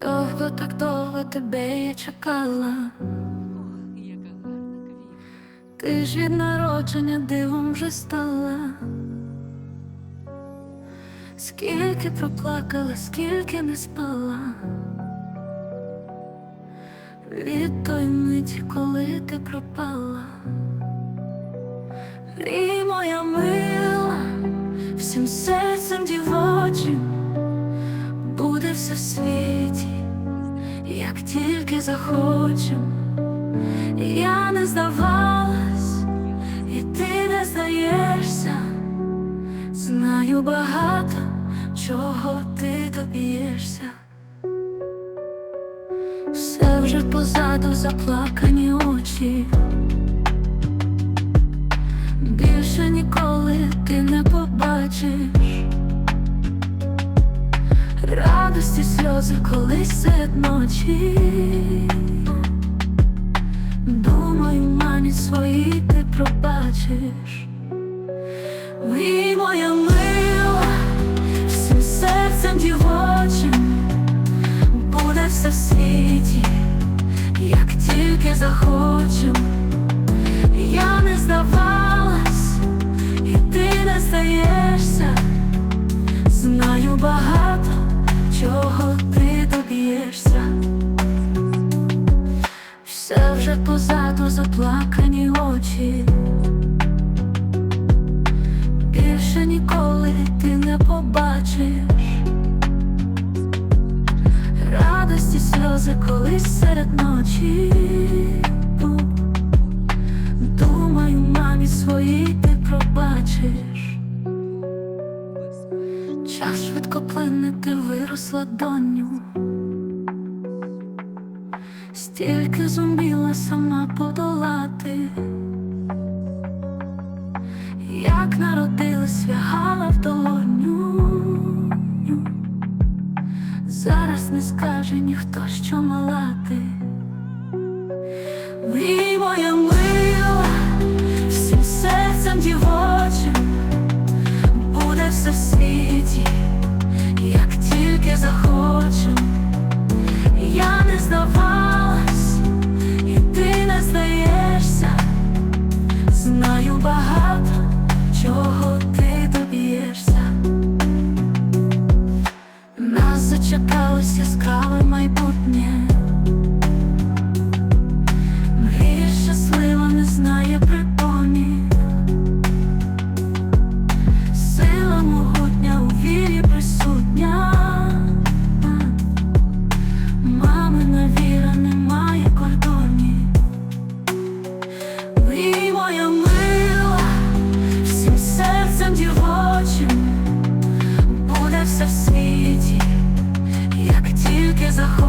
Довго так довго тебе я чекала. Ти ж від народження дивом вже стала. Скільки проплакала, скільки не спала. Від той миті, коли ти пропала. Мрій моя мила, всім серцем дівочим все світі, як тільки захочем. Я не здавалась, і ти не здаєшся. Знаю багато, чого ти доб'єшся. Все вже позаду заплакані очі. Радості сльози колись серед ночі. Думаю, мамі своїй ти пробачиш. Ви моя мила, всім серцем дівочим буде все в світі, як тільки захочем. Я не здавалась, і ти не здаєшся. Знаю багато, вже позаду заплакані очі. Більше ніколи ти не побачиш радості сльози колись серед ночі. Думаю, мамі своїй ти пробачиш. Час швидко плине, ти виросла доню. Стільки зуміла сама подолати, як народилась, вягала в долоню. Зараз не скаже ніхто, що мала ти. Ви моя мила, всім серцем дівочим буде все в світі, як тільки захочем. Тільки